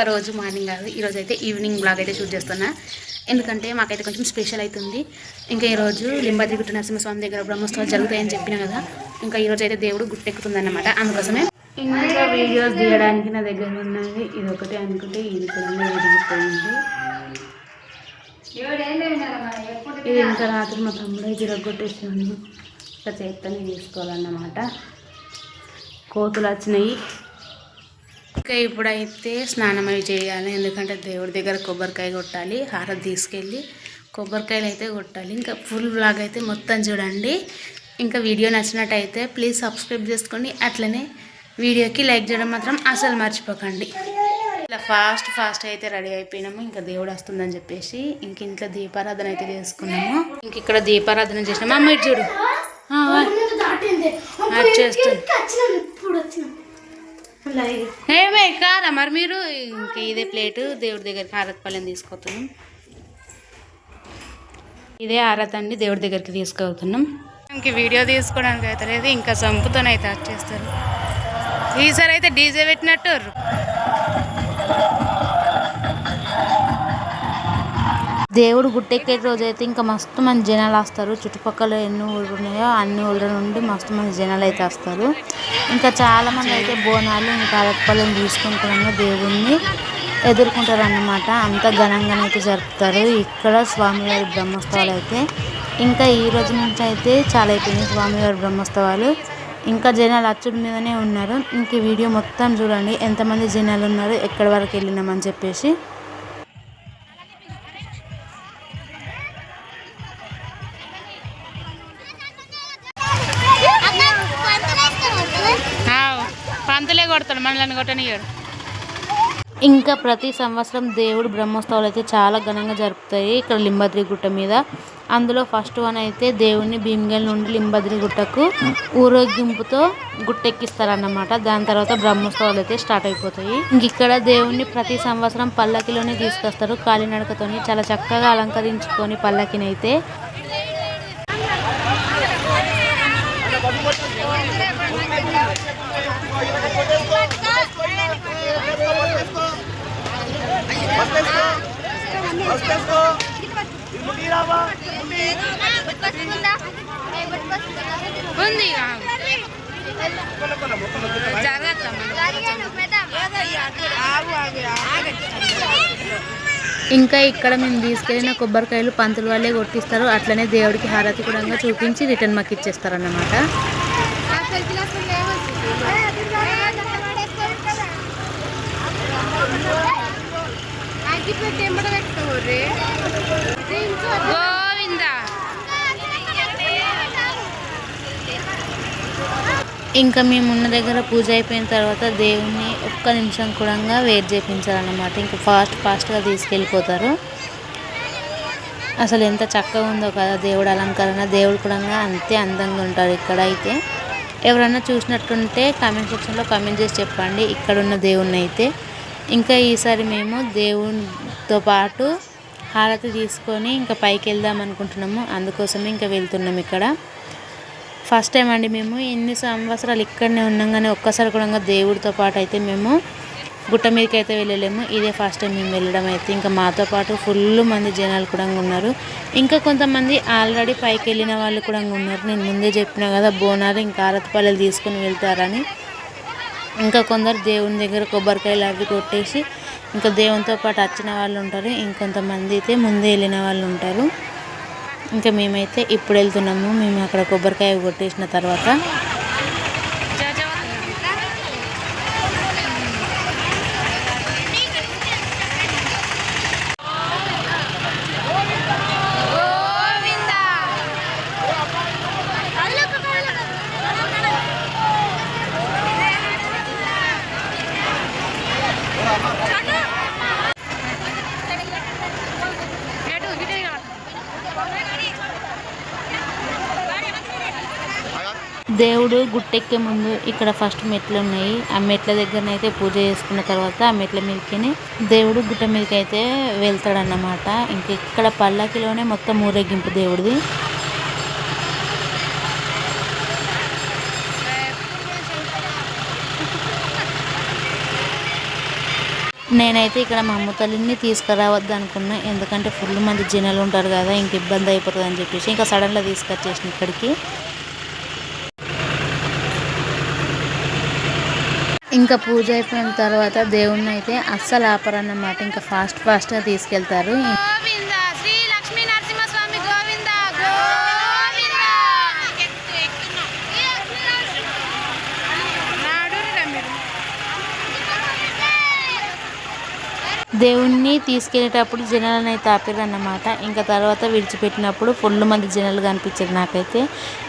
ఇంకా రోజు మార్నింగ్ కాదు ఈరోజు అయితే ఈవినింగ్ బ్లాగ్ అయితే షూట్ చేస్తున్నా. ఎందుకంటే మాకైతే కొంచెం స్పెషల్ అవుతుంది ఇంకా ఈరోజు లింబాద్రి గుట్ట నరసింహస్వామి దగ్గర బ్రహ్మోత్సవాలు జరుగుతాయని చెప్పిన కదా ఇంకా ఈరోజు అయితే దేవుడు గుట్టెక్కుతుందన్నమాట. అందుకోసమే ఇంకా వీడియోస్ తీయడానికి నా దగ్గర ఉన్నది ఇది ఒకటి అనుకుంటే ఇది కూడా ఇది ఇంకా రాత్రి మా తమ్ముడే తిరగొట్టేసాను ఇంకా చేత్తని తీసుకోవాలన్నమాట కోతులు వచ్చినాయి. ఇంకా ఇప్పుడైతే స్నానం అవి చేయాలి. ఎందుకంటే దేవుడి దగ్గర కొబ్బరికాయ కొట్టాలి హారతి తీసుకెళ్ళి కొబ్బరికాయలు అయితే కొట్టాలి. ఇంకా ఫుల్ బ్లాగ్ అయితే మొత్తం చూడండి. ఇంకా వీడియో నచ్చినట్టయితే ప్లీజ్ సబ్స్క్రైబ్ చేసుకోండి. అట్లనే వీడియోకి లైక్ చేయడం మాత్రం అసలు మర్చిపోకండి. ఇలా ఫాస్ట్ ఫాస్ట్ అయితే రెడీ అయిపోయినాము. ఇంకా దేవుడు వస్తుందని చెప్పేసి ఇంక ఇంట్లో దీపారాధన అయితే చేసుకున్నాము. ఇంక ఇక్కడ దీపారాధన చేసినాము. అమ్మ ఇటు చూడు. చేస్తుంది. ఏమే కాదా మరి మీరు? ఇంక ఇదే ప్లేటు దేవుడి దగ్గరికి హారతి తీసుకొస్తున్నాం ఇదే ఆరత అండి దేవుడి దగ్గరికి తీసుకెళ్తున్నాం ఇంక వీడియో తీసుకోవడానికి అయితే లేదు ఇంకా సంపుతోనైతే వచ్చేస్తారు ఈసారి అయితే డీజే పెట్టినట్టు దేవుడు గుట్టెక్కే రోజు అయితే ఇంకా మస్తు మంది జనాలు వస్తారు. చుట్టుపక్కల ఎన్ని ఊళ్ళు ఉన్నాయో అన్ని ఊళ్ళ నుండి మస్తు మంది జనాలు అయితే వస్తారు. ఇంకా చాలా మంది అయితే బోనాలు ఇంకా అరటిపళ్ళని తీసుకుంటున్న దేవుణ్ణి ఎదుర్కొంటారు అన్నమాట అంత ఘనంగానైతే అయితే జరుపుతారు. ఇక్కడ స్వామివారి బ్రహ్మోత్సవాలు అయితే ఇంకా ఈ రోజు నుంచి అయితే చాలా అయిపోయినాయి స్వామివారి బ్రహ్మోత్సవాలు. ఇంకా జనాలు అచ్చుడి మీదనే ఉన్నారు. ఇంక వీడియో మొత్తం చూడండి. ఎంతమంది జనాలు ఉన్నారు? ఎక్కడి వరకు వెళ్ళినామని చెప్పేసి. కొడతాడు మనల్ని కొట్టనియడు ఇంకా ప్రతి సంవత్సరం దేవుడు బ్రహ్మోత్సవాలు అయితే చాలా ఘనంగా జరుపుతాయి ఇక్కడ లింబద్రి గుట్ట మీద. అందులో ఫస్ట్ వన్ అయితే దేవుడిని భీమగల్ నుండి లింబద్రి గుట్టకు ఊరేగింపుతో గుట్టెక్కిస్తారన్నమాట. దాని తర్వాత బ్రహ్మోత్సవాలు అయితే స్టార్ట్ అయిపోతాయి. ఇక్కడ దేవుణ్ణి ప్రతి సంవత్సరం పల్లకిలోనే తీసుకొస్తారు. కాలినడకతోని చాలా చక్కగా అలంకరించుకొని పల్లకినైతే. ఉంది ఇంకా. ఇక్కడ మేము తీసుకెళ్ళిన కొబ్బరికాయలు పంతులు వాళ్ళే కొట్టిస్తారు. అట్లనే దేవుడికి హారతి కూడా చూపించి రిటర్న్ మాకు ఇచ్చేస్తారు అన్నమాట గోవిందా. ఇంకా మేము ఉన్న దగ్గర పూజ అయిపోయిన తర్వాత దేవుణ్ణి ఒక్క నిమిషం కూడా వెయిట్ చేయించాలన్నమాట ఇంకా ఫాస్ట్ ఫాస్ట్గా తీసుకెళ్ళిపోతారు. అసలు ఎంత చక్కగా ఉందో కదా దేవుడు అలంకరణ. దేవుడు కూడా అంతే అందంగా ఉంటారు ఇక్కడ అయితే ఎవరన్నా చూసినట్టుంటే కామెంట్ సెక్షన్లో కామెంట్ చేసి చెప్పండి. ఇక్కడ ఉన్న దేవుణ్ణి అయితే. ఇంకా ఈసారి మేము దేవునితో పాటు హారతి తీసుకొని ఇంకా పైకి వెళ్దాం అనుకుంటున్నాము. అందుకోసమే ఇంకా వెళ్తున్నాం ఇక్కడ. ఫస్ట్ టైం అండి మేము. ఎన్ని సంవత్సరాలు ఇక్కడనే ఉన్నాం కానీ ఒక్కసారి కూడా దేవుడితో పాటు అయితే మేము గుట్ట మీదకి అయితే వెళ్ళలేము. ఇదే ఫస్ట్ టైం మేము వెళ్ళడం అయితే. ఇంకా మాతో పాటు ఫుల్ మంది జనాలు కూడా ఉన్నారు. ఇంకా కొంతమంది ఆల్రెడీ పైకి వెళ్ళిన వాళ్ళు కూడా ఉన్నారు. నేను ముందే చెప్పిన కదా బోనాలు ఇంకా ఆరతిపల్లెలు తీసుకుని వెళ్తారని. ఇంకా కొందరు దేవుని దగ్గర కొబ్బరికాయలు అవి కొట్టేసి ఇంకా దేవునితో పాటు వచ్చిన వాళ్ళు ఉంటారు. ఇంకొంతమంది అయితే ముందే వెళ్ళిన వాళ్ళు ఉంటారు. ఇంకా మేమైతే ఇప్పుడు వెళ్తున్నాము. మేము అక్కడ కొబ్బరికాయ కొట్టేసిన తర్వాత దేవుడు గుట్టెక్కే ముందు ఇక్కడ ఫస్ట్ మెట్లు ఉన్నాయి. ఆ మెట్ల దగ్గరనైతే పూజ చేసుకున్న తర్వాత ఆ మెట్ల మీదకిని దేవుడు గుట్ట మీదకి అయితే వెళ్తాడన్నమాట. ఇంక ఇక్కడ పల్లకిలోనే మొత్తం ఊరేగింపు దేవుడిది. నేనైతే ఇక్కడ మా అమ్మ తల్లిని తీసుకురావద్దు అనుకున్నా. ఎందుకంటే ఫుల్ మంది జనాలు ఉంటారు కదా ఇంక ఇబ్బంది అయిపోతుంది అని చెప్పేసి. ఇంకా సడన్గా తీసుకొచ్చేసిన ఇక్కడికి. ఇంకా పూజ అయిపోయిన తర్వాత దేవుణ్ణి అయితే అస్సలు ఆపరన్నమాట. ఇంకా ఫాస్ట్ ఫాస్ట్గా తీసుకెళ్తారు. దేవుణ్ణి తీసుకెళ్ళేటప్పుడు జనాలను అయితే ఆపారు అన్నమాట ఇంకా తర్వాత విడిచిపెట్టినప్పుడు ఫుల్ మంది జనాలు కనిపించారు నాకైతే.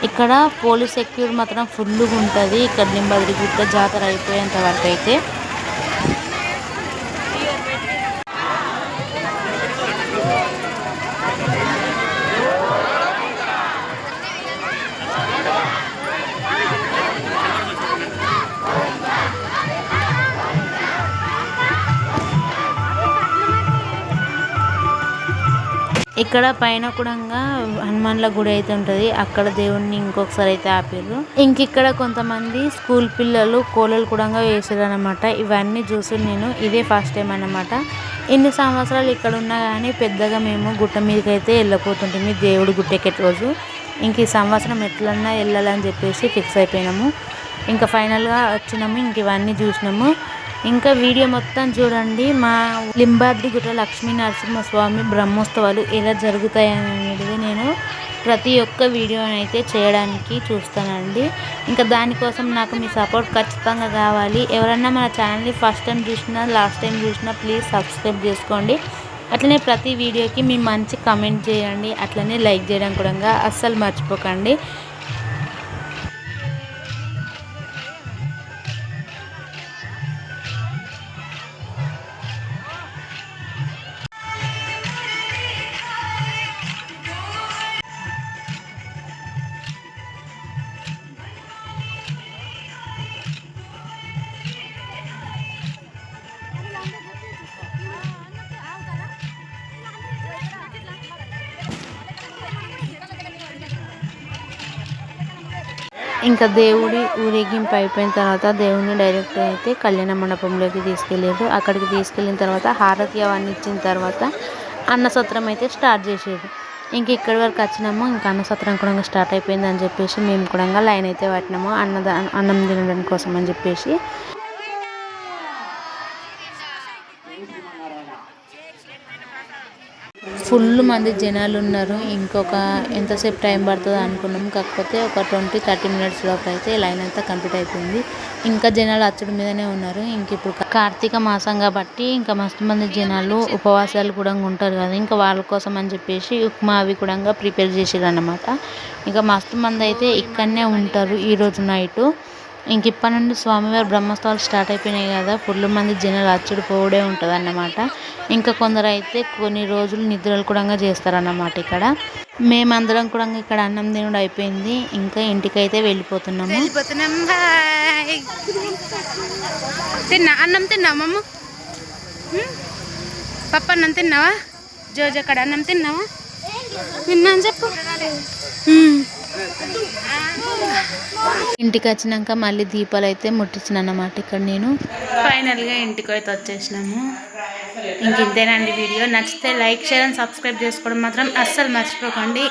ఇక్కడ పోలీస్ సెక్యూర్ మాత్రం ఫుల్గా ఉంటుంది ఇక్కడ నింబదిరి గుట్ట జాతర అయిపోయేంత వరకు అయితే ఇక్కడ పైన కూడా హనుమాన్ల గుడి అయితే ఉంటుంది. అక్కడ దేవుణ్ణి ఇంకొకసారి అయితే ఆపారు ఇంకిక్కడ కొంతమంది స్కూల్ పిల్లలు కోలలు కూడా వేసారు అనమాట ఇవన్నీ చూసి నేను ఇదే ఫస్ట్ టైం అన్నమాట. ఇన్ని సంవత్సరాలు ఇక్కడ ఉన్నా కానీ పెద్దగా మేము గుట్ట మీదకి అయితే వెళ్ళిపోతుంటుంది దేవుడు గుట్టెక్కే రోజు ఇంక ఈ సంవత్సరం ఎట్లన్నా వెళ్ళాలని చెప్పేసి ఫిక్స్ అయిపోయినాము. ఇంకా ఫైనల్గా వచ్చినాము ఇంక ఇవన్నీ చూసినాము. ఇంకా వీడియో మొత్తం చూడండి. మా లింబాద్రి గుట్ట లక్ష్మీ నరసింహస్వామి బ్రహ్మోత్సవాలు ఎలా జరుగుతాయి అనేది నేను ప్రతి ఒక్క వీడియోని అయితే చేయడానికి చూస్తానండి. ఇంకా దానికోసం నాకు మీ సపోర్ట్ ఖచ్చితంగా కావాలి. ఎవరన్నా మన ఛానల్ని ఫస్ట్ టైం చూసినా లాస్ట్ టైం చూసినా ప్లీజ్ సబ్స్క్రైబ్ చేసుకోండి. అట్లనే ప్రతి వీడియోకి మీ మంచి కమెంట్ చేయండి. అట్లనే లైక్ చేయడం కూడా అస్సలు మర్చిపోకండి. ఇంకా దేవుడి ఊరేగింపు అయిపోయిన తర్వాత దేవుడిని డైరెక్ట్ అయితే కళ్యాణ మండపంలోకి తీసుకెళ్ళారు. అక్కడికి తీసుకెళ్ళిన తర్వాత హారతి అవన్నీ ఇచ్చిన తర్వాత అన్నసత్రం అయితే స్టార్ట్ చేసేది. ఇంక ఇక్కడి వరకు వచ్చినాము. ఇంకా అన్నసత్రం కూడా స్టార్ట్ అయిపోయింది అని చెప్పేసి మేము కూడా లైన్ అయితే పట్టినాము. అన్నదా అన్నం తినడం కోసం అని చెప్పేసి. ఫుల్ మంది జనాలు ఉన్నారు. ఇంకొక ఎంతసేపు టైం పడుతుందో అనుకున్నాం. కాకపోతే ఒక ట్వంటీ థర్టీ మినిట్స్ లోపు అయితే లైన్ అంతా కంప్లీట్ అయిపోయింది. ఇంకా జనాలు అచ్చడి మీదనే ఉన్నారు. ఇంక ఇప్పుడు కార్తీక మాసం కాబట్టి ఇంకా మస్తు మంది జనాలు ఉపవాసాలు కూడా ఉంటారు కదా. ఇంకా వాళ్ళ కోసం అని చెప్పేసి ఉప్మా అవి కూడా ప్రిపేర్ చేసారు అనమాట ఇంకా మస్తు మంది అయితే ఇక్కడనే ఉంటారు ఈరోజు నైటు. ఇంక ఇప్పటి నుండి స్వామివారి బ్రహ్మోత్సవాలు స్టార్ట్ అయిపోయినాయి కదా ఫుల్ మంది జనాలు అచ్చుడు పోవడే ఉంటుంది అన్నమాట ఇంకా కొందరు అయితే కొన్ని రోజులు నిద్రలు కూడా చేస్తారన్నమాట ఇక్కడ. మేమందరం కూడా ఇక్కడ అన్నం తినడం అయిపోయింది. ఇంకా ఇంటికైతే వెళ్ళిపోతున్నాము. వెళ్ళిపోతున్నాం తిన్నా అన్నం తిన్నావా మమ్మ పప్ప అన్నం తిన్నావా? జోజ అక్కడ అన్నం తిన్నావా? తిన్నా అని చెప్పు. ఇంటికి వచ్చినాక మళ్ళీ దీపాలు అయితే ముట్టించిన అన్నమాట ఇక్కడ నేను. ఫైనల్గా ఇంటికి అయితే వచ్చేసినాము. ఇంక ఇంతేనండి వీడియో. నచ్చితే లైక్ షేర్ అండ్ సబ్స్క్రైబ్ చేసుకోవడం మాత్రం అస్సలు మర్చిపోకండి.